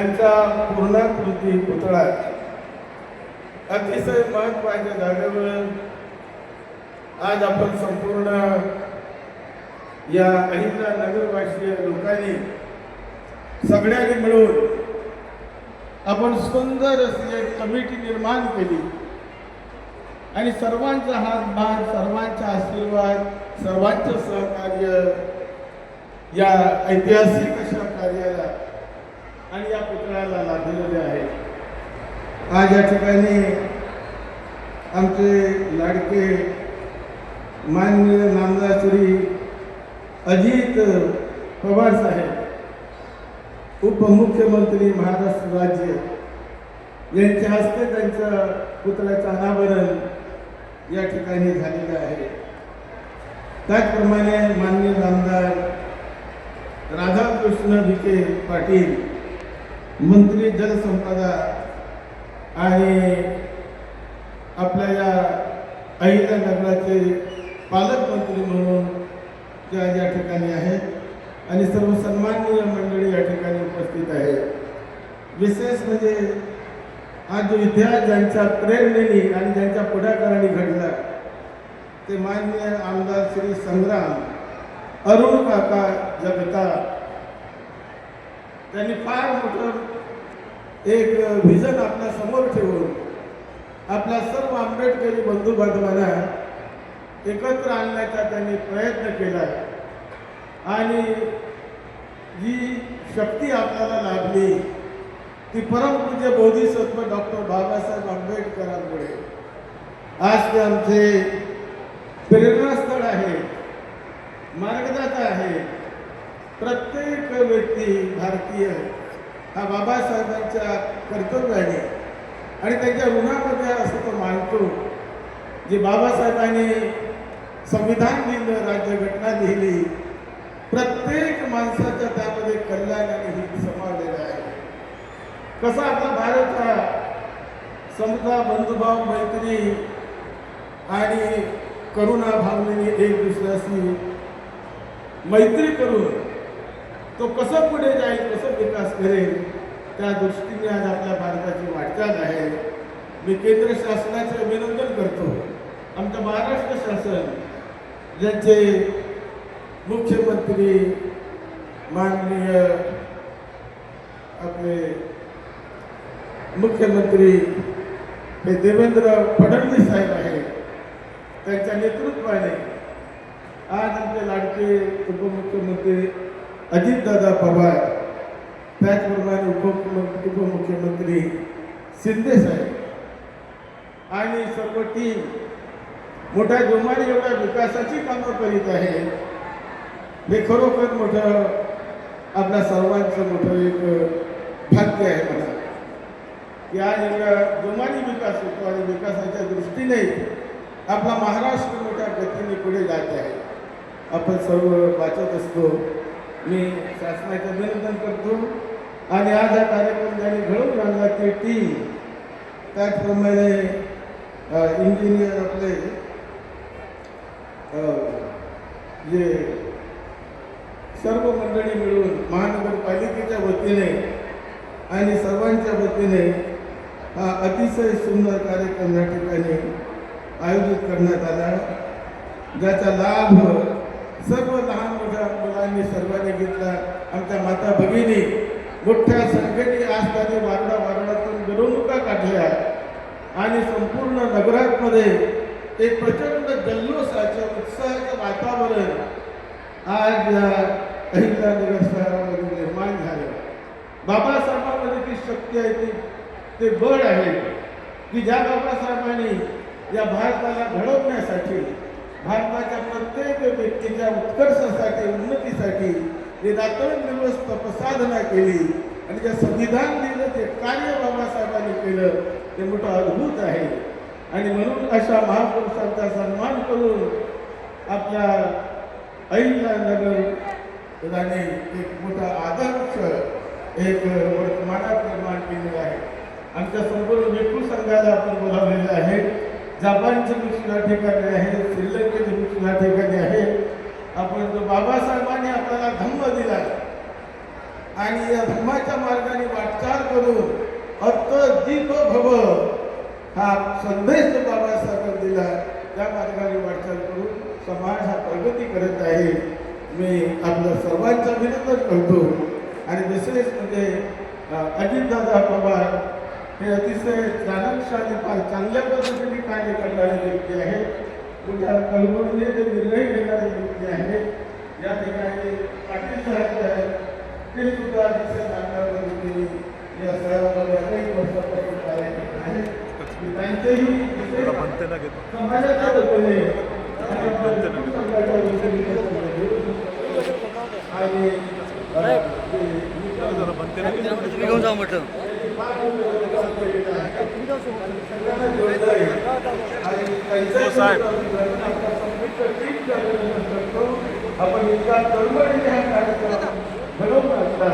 यांचा पूर्णाकृती पुतळा अतिशय महत्त्वाच्या जागेवर आज आपण संपूर्ण या अहिंसा नगरवासीय लोकांनी सगळ्यांनी मिळून आपण सुंदर अशी एक कमिटी निर्माण केली. आणि सर्वांचा हातभार सर्वांचा आशीर्वाद सर्वांचं सहकार्य या ऐतिहासिक अशा कार्याला आणि या पुतळ्याला लाभलेले आहे आज या ठिकाणी आमचे लाडके मान्य नामदार श्री अजित पवार साहेब उपमुख्यमंत्री महाराष्ट्र राज्य यांच्या हस्ते त्यांच्या पुतळ्याचं अनावरण या ठिकाणी झालेलं आहे. त्याचप्रमाणे मान्य नामदार राधाकृष्ण विखे पाटील मंत्री जलसंपदा आणि आपल्या या अहिल्यानगराचे पालकमंत्री म्हणून त्या या ठिकाणी आहेत आणि सर्व सन्माननीय मंडळी या ठिकाणी उपस्थित आहेत. विशेष म्हणजे हा जो इतिहास ज्यांच्या प्रेरणेने आणि ज्यांच्या पुढाकाराने घडला ते मान्य आमदार श्री संग्राम अरुण काका जगताप त्यांनी फार मोठं एक व्हिजन आपल्यासमोर ठेवून आपल्या सर्व आंबेडकरी बंधू बांधवांना एकत्र आणण्याचा त्यांनी प्रयत्न केला. आणि जी शक्ती आपल्याला लाभली ती परमपूज्य बोधिसत्व डॉक्टर बाबासाहेब आंबेडकरांमुळे. आज ते आमचे प्रेरणास्थळ आहे मार्गदाता आहे. प्रत्येक व्यक्ती भारतीय हा बाबासाहेबांच्या कर्तव्याने आणि त्यांच्या ऋणामध्ये असं तो मानतो जे बाबासाहेबांनी संविधान लिहिलं राज्यघटना लिहिली. प्रत्येक माणसाच्या त्यामध्ये कल्याण आणि हित समावलेलं आहे. कसा आपला भारत हा समता बंधुभाव मैत्री आणि करुणा भावनेने एक दुसऱ्याशी मैत्री करून तो कसं पुढे जाईल कसं विकास करेल त्या दृष्टीने आज आपल्या भारताची वाटचाल आहे. मी केंद्र शासनाचे अभिनंदन करतो. आमचं महाराष्ट्र शासन ज्यांचे मुख्यमंत्री माननीय आपले मुख्यमंत्री हे देवेंद्र फडणवीस साहेब आहेत त्यांच्या नेतृत्वाने आज आमचे लाडके उपमुख्यमंत्री अजितदादा पवार त्याचप्रमाणे उपमुख्यमंत्री उपमुख्यमंत्री शिंदे साहेब आणि सर्व टीम मोठ्या जोमाने एवढ्या विकासाची कामं करीत आहे हे खरोखर मोठं आपल्या सर्वांचं मोठं एक भाग्य आहे मला. की आज एवढ्या जोमाने विकास होतो आणि विकासाच्या दृष्टीने आपला महाराष्ट्र मोठ्या गतीने पुढे जात आहे. आपण सर्व वाचत असतो. मी शासनाचं अभिनंदन करतो आणि आज हा कार्यक्रम ज्यांनी घडवून आणला ते टीम त्याचप्रमाणे इंजिनियर आपले जे सर्व मंडळी मिळून महानगरपालिकेच्या वतीने आणि सर्वांच्या वतीने हा अतिशय सुंदर कार्यक्रम या ठिकाणी आयोजित करण्यात आला. ज्याचा लाभ सर्व लहान मोठ्या मुलांनी सर्वांनी घेतला. आमच्या माता भगिनी मोठ्या संख्येने आज त्यांनी वारडा वारडातून मिरवणुका काढल्या. आणि संपूर्ण नगरामध्ये एक प्रचंड जल्लोषाचं उत्साहाचं वातावरण आज या अहिल्यानगर शहरामध्ये निर्माण झालं. बाबासाहेबांमध्ये ती शक्ती आहे ती ते बळ आहे की ज्या बाबासाहेबांनी या भारताला घडवण्यासाठी भारताच्या प्रत्येक व्यक्तीच्या उत्कर्षासाठी उन्नतीसाठी जे रात्रंदिवस दिवस तपसाधना केली. आणि जे संविधान दिलं ते कार्य बाबासाहेबांनी केलं ते मोठं अद्भुत आहे. आणि म्हणून अशा महापुरुषांचा सन्मान करून आपल्या अहिल्यानगर राणे एक मोठा आदर्श एक वर्तमानात निर्माण केलेला आहे. आमच्या संपूर्ण विपुल संघाला आपण बोलावलेलं आहे. जपानचे मित्र ठिकाणी आहे श्रीलंकेचे मित्र ठिकाणी आहे. आपण जो बाबासाहेबांनी आपल्याला धम्म दिला. आणि या धम्माच्या मार्गाने वाटचाल करून अत्त दीप भव हा संदेश जो बाबासाहेबांनी दिला. त्या मार्गाने वाटचाल करून समाज हा प्रगती करत आहे. मी आपलं सर्वांचं अभिनंदन करतो. आणि विशेष म्हणजे अजितदादा पवार हे अतिशय चाणकशाली फार चांगल्या पद्धतीने कार्य करणारे व्यक्ती आहेत तुझ्या कल्पनेने जे निर्णय घेणारे व्यक्ती आहेत या ठिकाणी पाटील साहेब आहेत ते सुद्धा अतिशय चांगल्या पद्धतीने या सगळ्यामध्ये अनेक वर्षापासून कार्य करत आहेत. त्यांचेही समाजाच्या वतीने आणि घेऊन जाऊ म्हटलं. आपण इतका तळमळीने हा कार्यक्रम घडवून आणला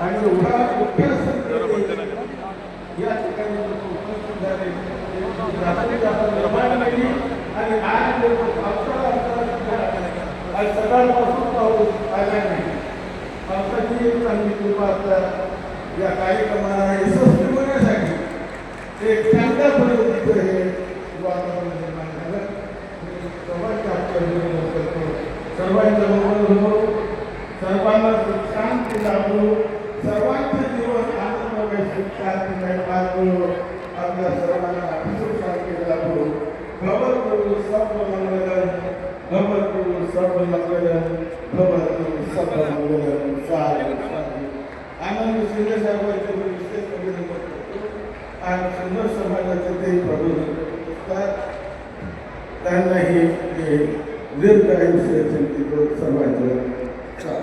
आणि एवढा मोठ्या संख्येने या ठिकाणी उपस्थित झाले. आणि आज आज सकाळपासून पाऊस आला नाही. पावसाची एक चांगली कृपा आता या कार्यक्रमाला यशस्वी होण्यासाठी एक चांगल्या पद्धतीचं हे वातावरण निर्माण झालं. मी सर्वांचे आजच्या अभिनंदन करतो सर्वांच्या मंगल होतो सर्वांना सुख शांती लाभलो सर्वांचं जीवन आनंदमय सुख शांतीमय लाभो आपल्या सर्वांना सुख शांती लाभलो खबर भवतु सर्व मंगलन खबर भवतु सर्व मंगलन खबर भवतु सर्व मंगलन चालेल आनंद शिंदे साहेबांचे मी विशेष अभिनंदन करतो. आणि सुंदर समाजाचे ते प्रबोधन असतात त्यांनाही हे दीर्घ आयुष्य चिंतित सर्वांच्या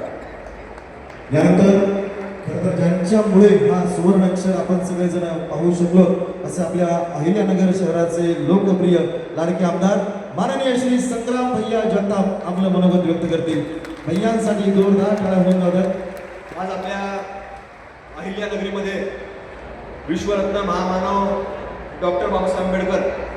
यानंतर खरं तर ज्यांच्यामुळे हा सुवर्ण अक्षर आपण सगळेजण पाहू शकलो असे आपल्या अहिल्यानगर शहराचे लोकप्रिय लाडके आमदार माननीय श्री संग्राम भैया जगताप आपलं मनोगत व्यक्त करतील. भैयांसाठी जोरदार टाळ्या होऊन जातात आज आपल्या अहिल्यानगरीमध्ये विश्वरत्न महामानव डॉक्टर बाबासाहेब आंबेडकर